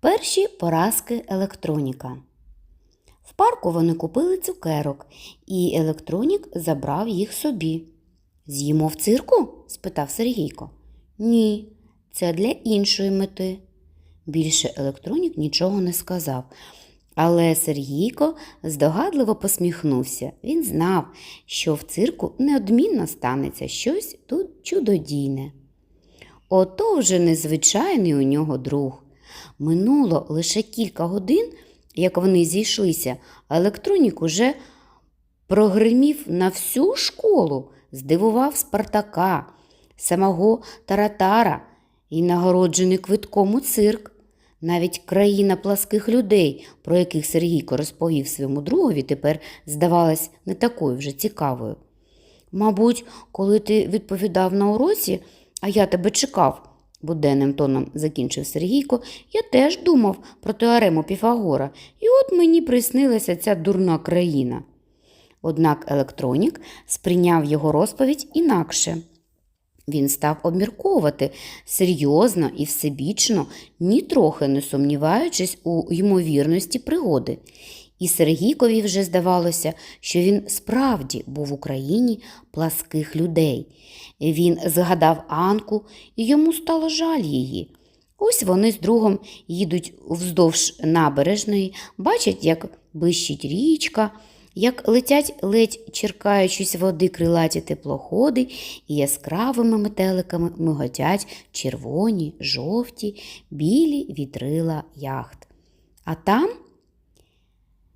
Перші поразки електроніка. В парку вони купили цукерок, і електронік забрав їх собі. З'їмо в цирку? спитав Сергійко. Ні, це для іншої мети. Більше електронік нічого не сказав. Але Сергійко здогадливо посміхнувся. Він знав, що в цирку неодмінно станеться щось тут чудодійне. Ото вже незвичайний у нього друг. Минуло лише кілька годин, як вони зійшлися, а електронік уже прогримів на всю школу, здивував Спартака, самого Таратара і нагороджений квитком у цирк. Навіть країна пласких людей, про яких Сергійко розповів своєму другові, тепер здавалась не такою вже цікавою. Мабуть, коли ти відповідав на уроці, а я тебе чекав, буденним тоном закінчив Сергійко, я теж думав про теорему Піфагора, і от мені приснилася ця дурна країна. Однак електронік сприйняв його розповідь інакше. Він став обмірковувати серйозно і всебічно, нітрохи не сумніваючись у ймовірності пригоди. І Сергійкові вже здавалося, що він справді був в Україні пласких людей. Він згадав Анку, і йому стало жаль її. Ось вони з другом їдуть вздовж набережної, бачать, як блищить річка, як летять ледь черкаючись води крилаті теплоходи і яскравими метеликами миготять червоні, жовті, білі вітрила яхт. А там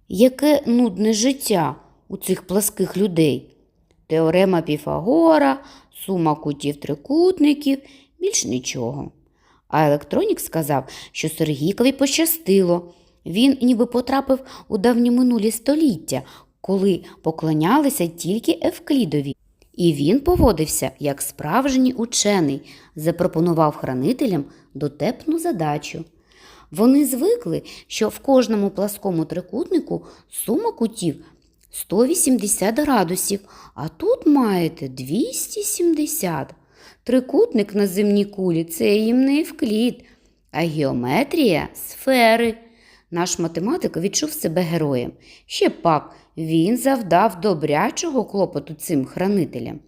яке нудне життя у цих пласких людей. Теорема Піфагора, сума кутів трикутників, більш нічого. А електронік сказав, що Сергійкові пощастило. Він ніби потрапив у давні минулі століття, коли поклонялися тільки Евклідові. І він поводився як справжній учений, запропонував хранителям дотепну задачу. Вони звикли, що в кожному пласкому трикутнику сума кутів 180 градусів, а тут маєте 270. Трикутник на земній кулі це їм не евклід, а геометрія сфери. Наш математик відчув себе героєм. Ще пак він завдав добрячого клопоту цим хранителям.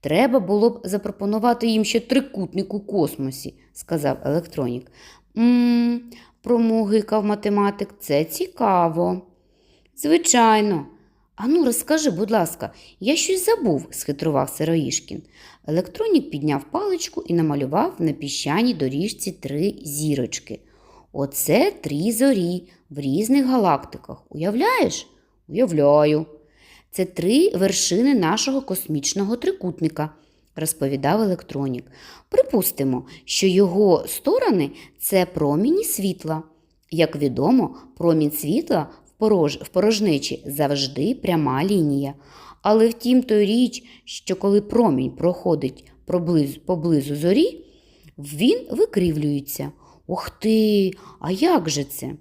Треба було б запропонувати їм ще трикутник у космосі, сказав електронік. Мм, промугикав математик, це цікаво. Звичайно. Ану, розкажи, будь ласка, я щось забув, схитрував Сироїшкін. Електронік підняв паличку і намалював на піщаній доріжці три зірочки. Оце три зорі в різних галактиках. Уявляєш? Уявляю. Це три вершини нашого космічного трикутника, розповідав електронік. Припустимо, що його сторони це проміні світла. Як відомо, промінь світла в, порож... в порожнечі завжди пряма лінія. Але втім той річ, що коли промінь проходить поблизу зорі, він викривлюється. Ух ти, а як же це?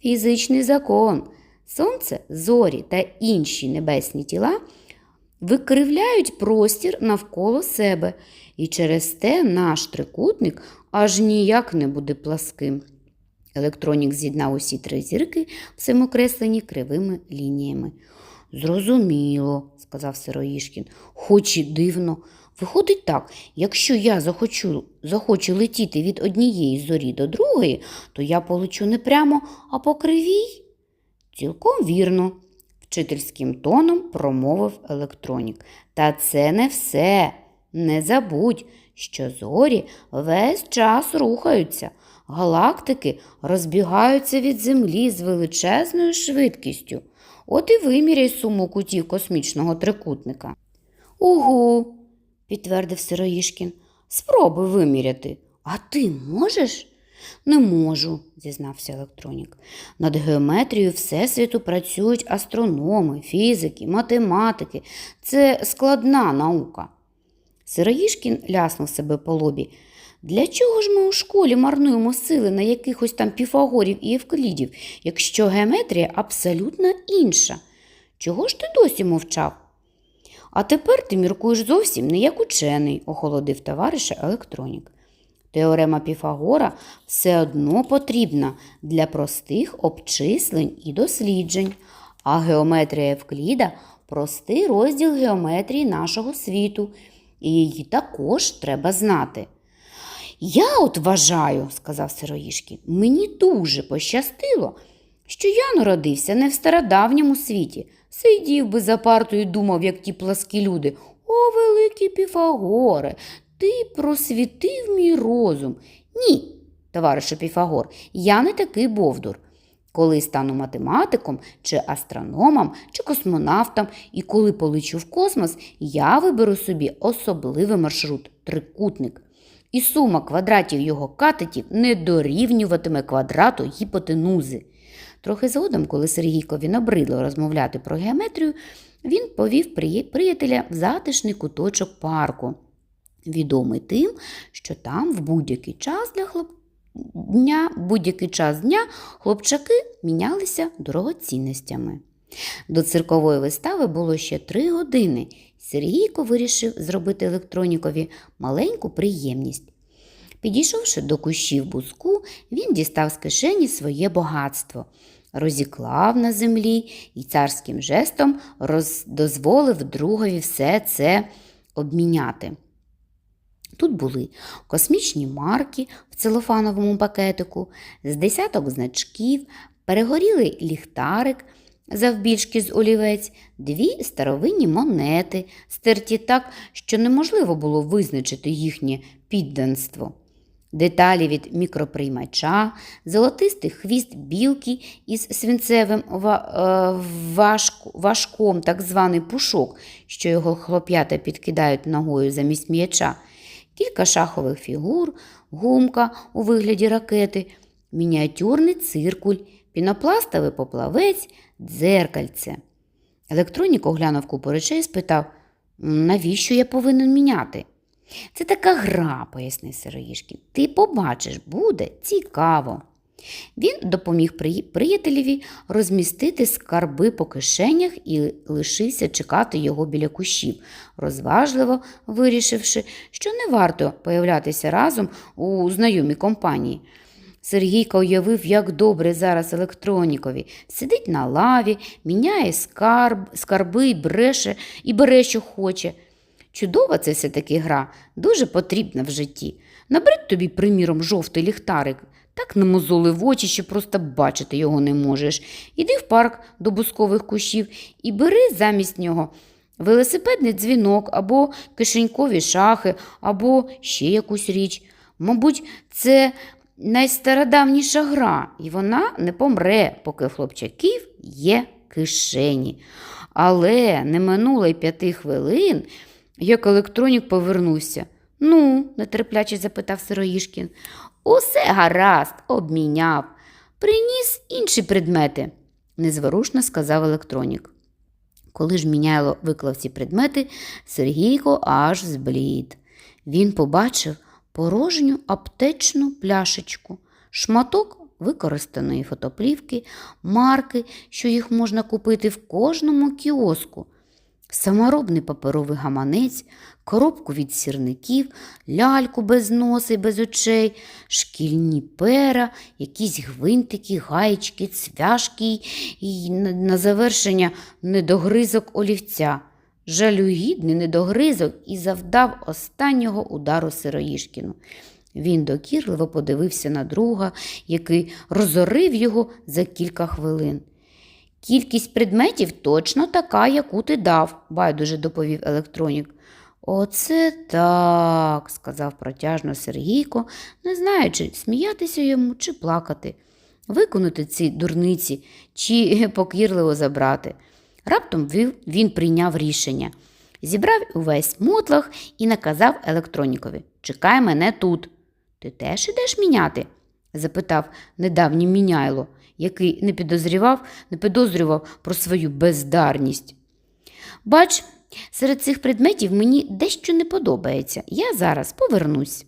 Фізичний закон. Сонце, зорі та інші небесні тіла викривляють простір навколо себе, і через те наш трикутник аж ніяк не буде пласким. Електронік з'єднав усі три зірки всемокреслені кривими лініями. Зрозуміло, сказав Сироїшкін, хоч і дивно. Виходить так, якщо я захочу, захочу летіти від однієї зорі до другої, то я полечу не прямо, а по кривій. Цілком вірно, вчительським тоном промовив електронік. Та це не все. Не забудь, що зорі весь час рухаються. Галактики розбігаються від Землі з величезною швидкістю. От і виміряй суму кутів космічного трикутника. Угу, підтвердив Сироїшкін. Спробуй виміряти. А ти можеш? Не можу, зізнався електронік. Над геометрією Всесвіту працюють астрономи, фізики, математики. Це складна наука. Сироїшкін ляснув себе по лобі. Для чого ж ми у школі марнуємо сили на якихось там піфагорів і евклідів, якщо геометрія абсолютно інша? Чого ж ти досі мовчав? А тепер ти міркуєш зовсім не як учений, охолодив товариша електронік. Теорема Піфагора все одно потрібна для простих обчислень і досліджень, а геометрія Евкліда простий розділ геометрії нашого світу, і її також треба знати. Я от вважаю, сказав Сироїшкін, мені дуже пощастило, що я народився не в стародавньому світі. Сидів би за партою і думав, як ті пласкі люди. О, великий Піфагоре, ти просвітив мій розум. Ні, товаришу Піфагор, я не такий бовдур. Коли стану математиком, чи астрономом, чи космонавтом, і коли полечу в космос, я виберу собі особливий маршрут трикутник. І сума квадратів його катетів не дорівнюватиме квадрату гіпотенузи. Трохи згодом, коли Сергійкові набридло розмовляти про геометрію, він повів приятеля в затишний куточок парку, відомий тим, що там в будь-який час для хлоп... дня, будь-який час дня хлопчаки мінялися дорогоцінностями. До циркової вистави було ще три години. Сергійко вирішив зробити електронікові маленьку приємність. Підійшовши до кущів буску, він дістав з кишені своє багатство, розіклав на землі і царським жестом роз... дозволив другові все це обміняти. Тут були космічні марки в целофановому пакетику, з десяток значків, перегорілий ліхтарик завбільшки з олівець, дві старовинні монети, стерті так, що неможливо було визначити їхнє підданство. Деталі від мікроприймача, золотистий хвіст білки із свинцевим е, важк- важком, так званий пушок, що його хлоп'ята підкидають ногою замість м'яча, кілька шахових фігур, гумка у вигляді ракети, мініатюрний циркуль, пінопластовий поплавець, дзеркальце. Електронік оглянув купу речей і спитав, навіщо я повинен міняти? Це така гра, пояснив Сироїшкін. Ти побачиш, буде цікаво. Він допоміг приятелеві розмістити скарби по кишенях і лишився чекати його біля кущів, розважливо вирішивши, що не варто появлятися разом у знайомій компанії. Сергійка уявив, як добре зараз електронікові. Сидить на лаві, міняє скарб, скарби і бреше, і бере, що хоче. Чудова це все-таки гра, дуже потрібна в житті. Наберіть тобі, приміром, жовтий ліхтарик. Так намозолив очі, що просто бачити його не можеш. Іди в парк до бускових кущів і бери замість нього велосипедний дзвінок або кишенькові шахи, або ще якусь річ. Мабуть, це найстародавніша гра, і вона не помре, поки хлопчаків є кишені. Але не минуло й п'яти хвилин, як електронік повернувся. Ну, нетерпляче запитав Сироїшкін. Усе гаразд, обміняв. Приніс інші предмети, незворушно сказав електронік. Коли ж міняйло виклав ці предмети, Сергійко аж зблід. Він побачив порожню аптечну пляшечку, шматок використаної фотоплівки, марки, що їх можна купити в кожному кіоску, саморобний паперовий гаманець, коробку від сірників, ляльку без носа і без очей, шкільні пера, якісь гвинтики, гаєчки, цвяшки і на завершення недогризок олівця. Жалюгідний недогризок і завдав останнього удару Сироїшкіну. Він докірливо подивився на друга, який розорив його за кілька хвилин. Кількість предметів точно така, яку ти дав, байдуже доповів електронік. Оце так, сказав протяжно Сергійко, не знаючи, сміятися йому чи плакати, виконати ці дурниці чи покірливо забрати. Раптом він- прийняв рішення. Зібрав увесь мотлах і наказав електронікові Чекай мене тут. Ти теж ідеш міняти? запитав недавній міняйло, який не підозрював, не підозрював про свою бездарність. Бач, серед цих предметів мені дещо не подобається. Я зараз повернусь.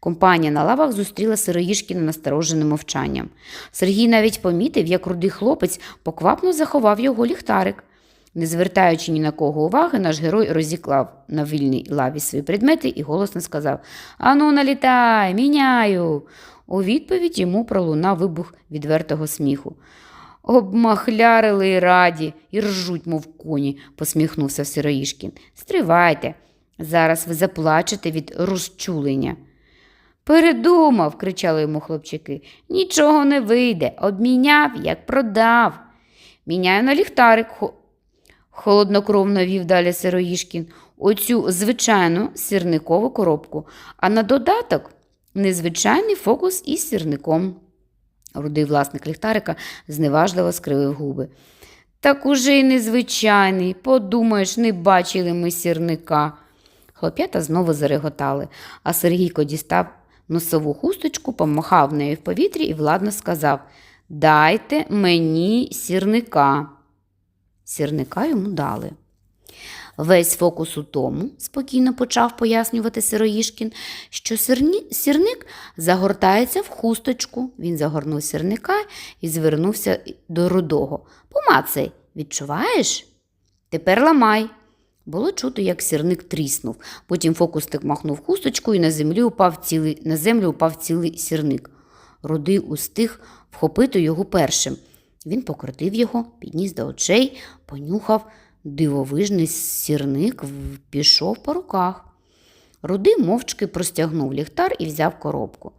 Компанія на лавах зустріла Сироїшкіна настороженим мовчанням. Сергій навіть помітив, як рудий хлопець поквапно заховав його ліхтарик. Не звертаючи ні на кого уваги, наш герой розіклав на вільній лаві свої предмети і голосно сказав Ану, налітай, міняю. У відповідь йому пролунав вибух відвертого сміху. Обмахлярили й раді і ржуть, мов коні, посміхнувся Сироїшкін. Стривайте, зараз ви заплачете від розчулення. Передумав, кричали йому хлопчики. Нічого не вийде. Обміняв, як продав. Міняю на ліхтарик, хо- холоднокровно вів далі Сироїшкін. Оцю звичайну сірникову коробку, а на додаток незвичайний фокус із сірником. Рудий власник ліхтарика зневажливо скривив губи. Так уже й незвичайний, подумаєш, не бачили ми сірника. Хлоп'ята знову зареготали, а Сергійко дістав носову хусточку, помахав нею в повітрі і владно сказав Дайте мені сірника. Сірника йому дали. Весь фокус у тому, спокійно почав пояснювати Сироїшкін, що сирні, сірник загортається в хусточку. Він загорнув сірника і звернувся до рудого. Помацай, відчуваєш? Тепер ламай. Було чути, як сірник тріснув. Потім фокусник махнув хусточкою і на, землі упав цілий, на землю упав цілий сірник. Рудий устиг вхопити його першим. Він покрутив його, підніс до очей, понюхав. Дивовижний сірник пішов по руках. Рудий мовчки простягнув ліхтар і взяв коробку.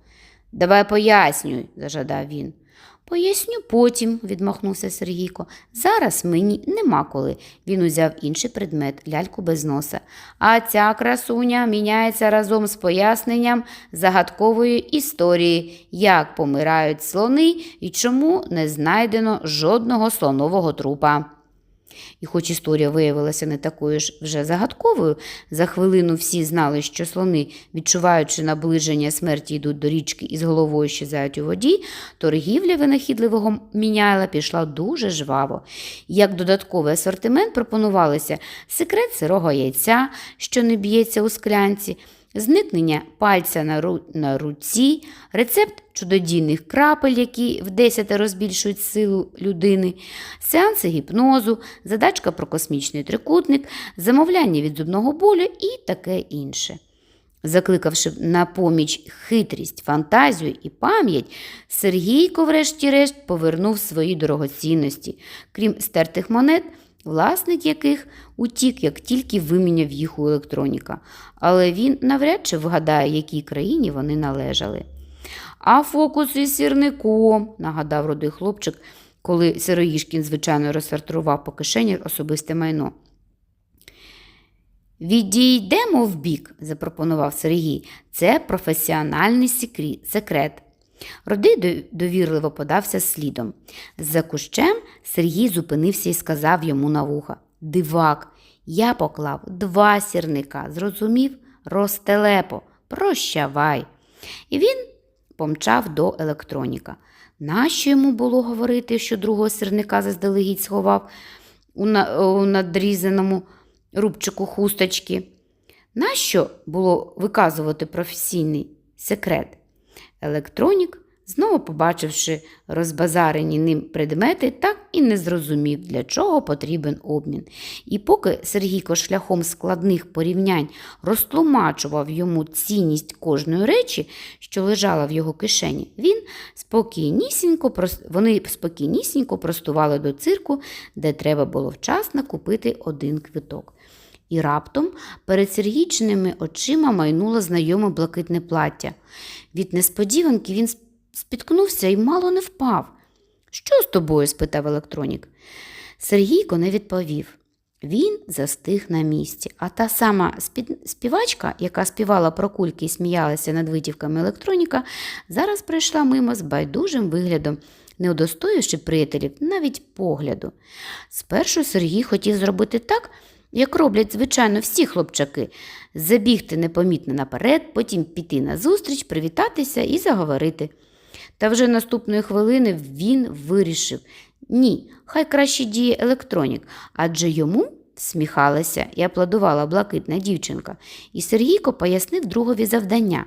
Давай пояснюй, зажадав він. Поясню потім, відмахнувся Сергійко. Зараз мені нема коли. Він узяв інший предмет, ляльку без носа. А ця красуня міняється разом з поясненням загадкової історії, як помирають слони і чому не знайдено жодного слонового трупа. І хоч історія виявилася не такою ж вже загадковою, за хвилину всі знали, що слони, відчуваючи наближення смерті, йдуть до річки і з головою щезають у воді, торгівля винахідливого міняйла пішла дуже жваво. Як додатковий асортимент пропонувалися секрет сирого яйця, що не б'ється у склянці, зникнення пальця на, ру... на руці, рецепт чудодійних крапель, які в десятеро збільшують силу людини, сеанси гіпнозу, задачка про космічний трикутник, замовляння від зубного болю і таке інше. Закликавши на поміч хитрість, фантазію і пам'ять, Сергійко, врешті-решт, повернув свої дорогоцінності, крім стертих монет, власник яких утік, як тільки виміняв їх у електроніка. Але він навряд чи вгадає, якій країні вони належали. А фокус із сірником, нагадав рудий хлопчик, коли Сироїшкін, звичайно, розсортував по кишені особисте майно. Відійдемо вбік, запропонував Сергій. Це професіональний секрет. Родий довірливо подався слідом. За кущем Сергій зупинився і сказав йому на вуха Дивак, я поклав два сірника. Зрозумів? Ростелепо, прощавай. І він помчав до електроніка. Нащо йому було говорити, що другого сірника заздалегідь сховав у, на, у надрізаному рубчику хусточки? Нащо було виказувати професійний секрет? Електронік, знову побачивши розбазарені ним предмети, так і не зрозумів, для чого потрібен обмін. І поки Сергійко шляхом складних порівнянь розтлумачував йому цінність кожної речі, що лежала в його кишені, він спокійнісінько, вони спокійнісінько простували до цирку, де треба було вчасно купити один квиток. І раптом перед Сергійчиними очима майнуло знайоме блакитне плаття. Від несподіванки він спіткнувся і мало не впав. Що з тобою? спитав електронік. Сергійко не відповів. Він застиг на місці, а та сама співачка, яка співала про кульки і сміялася над витівками електроніка, зараз прийшла мимо з байдужим виглядом, не удостоївши приятелів навіть погляду. Спершу Сергій хотів зробити так, як роблять, звичайно, всі хлопчаки забігти непомітно наперед, потім піти назустріч, привітатися і заговорити. Та вже наступної хвилини він вирішив ні, хай краще діє електронік, адже йому всміхалася і аплодувала блакитна дівчинка, і Сергійко пояснив другові завдання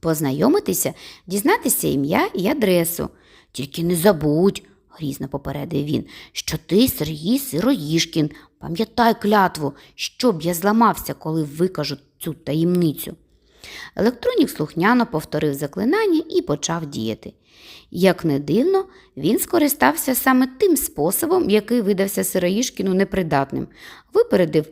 познайомитися, дізнатися ім'я і адресу. Тільки не забудь, грізно попередив він, що ти Сергій Сироїшкін. Пам'ятай клятву, щоб я зламався, коли викажу цю таємницю. Електронік слухняно повторив заклинання і почав діяти. Як не дивно, він скористався саме тим способом, який видався Сироїшкіну непридатним. Випередив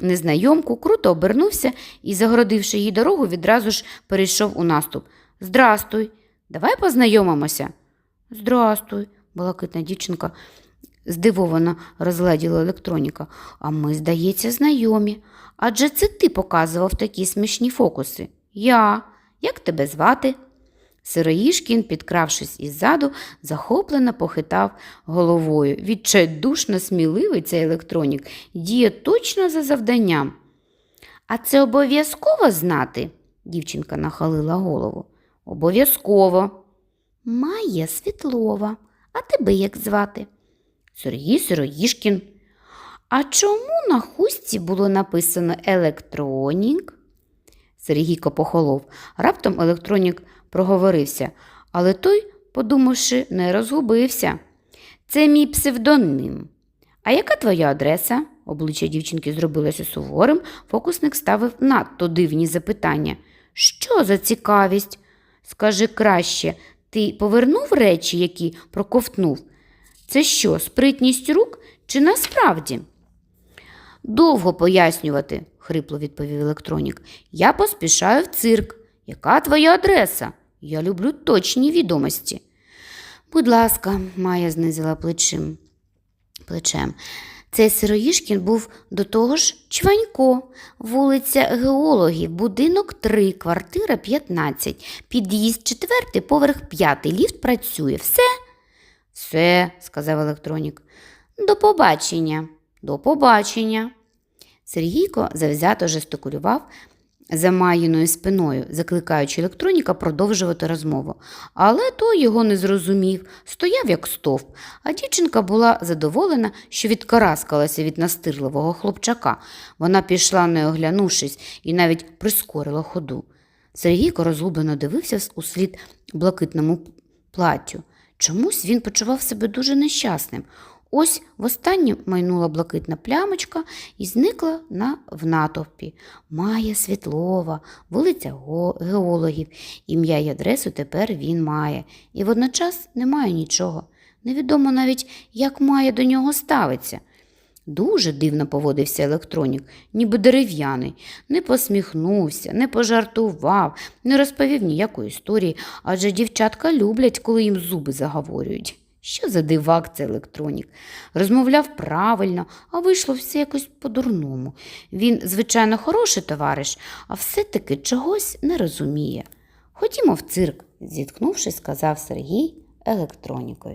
незнайомку, круто обернувся і, загородивши їй дорогу, відразу ж перейшов у наступ. Здрастуй, давай познайомимося. Здрастуй, балакитна дівчинка здивовано розгледіла електроніка. А ми, здається, знайомі. Адже це ти показував такі смішні фокуси. Я. Як тебе звати? Сироїшкін, підкравшись іззаду, захоплено похитав головою. Відчайдушно сміливий цей електронік діє точно за завданням. А це обов'язково знати? дівчинка нахилила голову. Обов'язково. Майя Світлова. А тебе як звати? Сергій Сироїшкін. А чому на хустці було написано електронік? Сергійко похолов. Раптом електронік проговорився, але той, подумавши, не розгубився. Це мій псевдоним. А яка твоя адреса? Обличчя дівчинки зробилося суворим, фокусник ставив надто дивні запитання. Що за цікавість? Скажи краще, ти повернув речі, які проковтнув? Це що, спритність рук чи насправді? Довго пояснювати, хрипло відповів електронік. Я поспішаю в цирк. Яка твоя адреса? Я люблю точні відомості. Будь ласка, Майя знизила плечем. плечем. Цей Сироїшкін був до того ж Чванько, вулиця Геологів, будинок 3, квартира 15, під'їзд 4, поверх 5, ліфт працює. Все? Все, сказав електронік. До побачення, до побачення. Сергійко завзято жестикулював за Маїною спиною, закликаючи електроніка продовжувати розмову. Але той його не зрозумів, стояв як стовп, а дівчинка була задоволена, що відкараскалася від настирливого хлопчака. Вона пішла, не оглянувшись, і навіть прискорила ходу. Сергійко розгублено дивився у блакитному платтю. Чомусь він почував себе дуже нещасним. Ось востаннє майнула блакитна плямочка і зникла на, в натовпі. Має Світлова, вулиця геологів. Ім'я й адресу тепер він має. І водночас немає нічого. Невідомо навіть, як має до нього ставиться. Дуже дивно поводився електронік, ніби дерев'яний, не посміхнувся, не пожартував, не розповів ніякої історії, адже дівчатка люблять, коли їм зуби заговорюють. Що за дивак це електронік? Розмовляв правильно, а вийшло все якось по-дурному. Він, звичайно, хороший товариш, а все-таки чогось не розуміє. Ходімо в цирк, зіткнувшись, сказав Сергій електронікові.